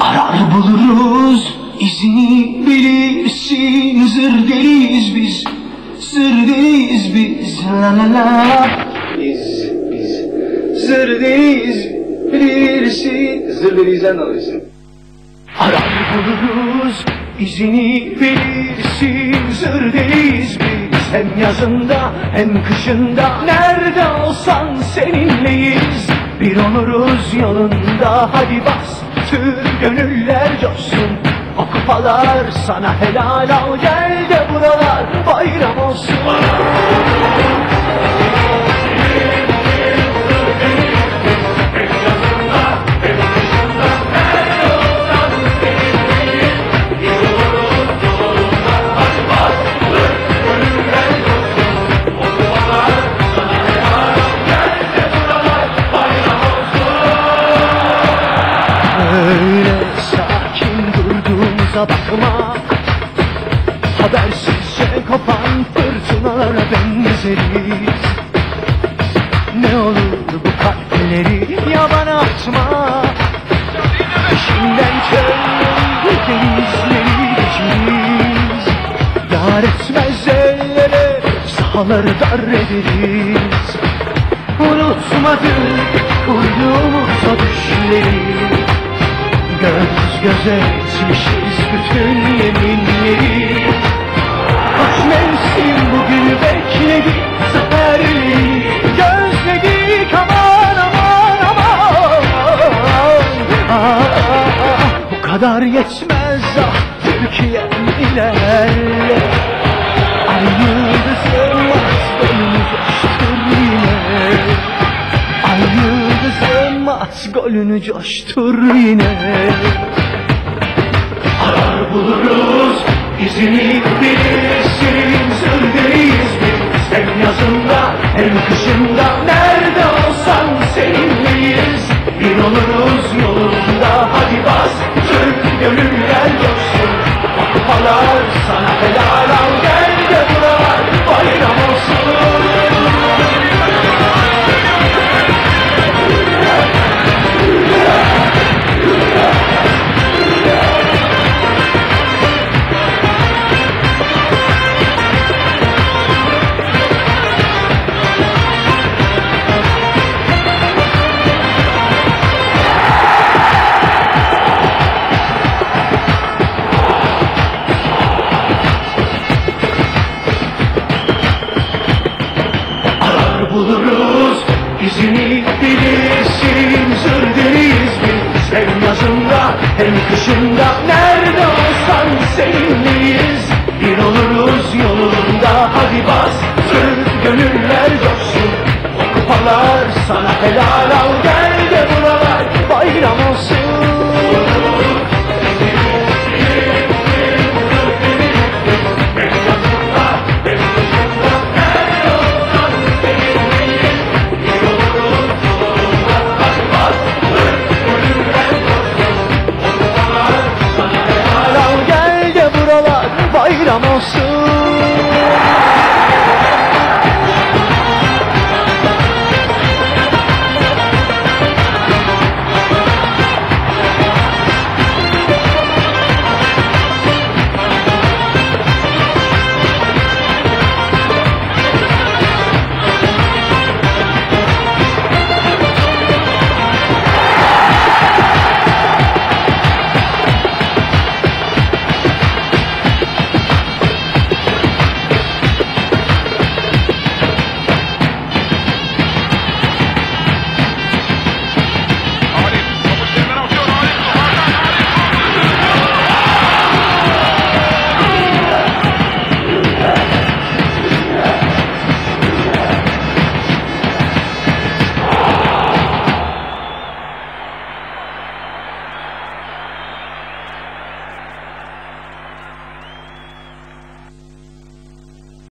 Arar buluruz. İzini bilirsin. Zır deliyiz biz. Zır deliyiz biz. La la la. Biz biz. Zır deliyiz bilirsin. Zır deliyizden de alıyorsun Arar buluruz. İzini bilirsin. Zır deliyiz biz. Hem yazında hem kışında. Nerede olsan seninleyiz. Bir oluruz yolunda. Hadi bas tür gönüller coşsun. O kupalar sana helal al Gel de buralar bayram olsun durduğumuza bakma. Habersizce kopan fırtınalara benzeriz. Ne olur bu kalpleri yabana atma Peşinden çölleri denizleri geçeriz. Yar etmez ellere sahaları dar ederiz. Unutmadık kurduğumuz o düşleri Göz göze etmişiz bütün yeminleri. Kaç mevsim bugün bekledik zaferleri Gözledik aman aman aman. Ah, Bu kadar yetmez ah Türkiye'm ilerle at golünü coştur yine. Arar buluruz izini bilirsin. Zırdayız biz. Hem yazında hem kışında. Nerede olsan seninleyiz. Bir oluruz yolunda. Hadi bas Türk gönüller coşsun. Kupalar Seni delişim söndürüyüz biz. Hem yazında hem kışında. Nerede olsan seninleyiz. Bir oluruz yolunda. Hadi bas Sür gönüller coşsun. O kupalar sana helal al. Gel de buralar bayram olsun.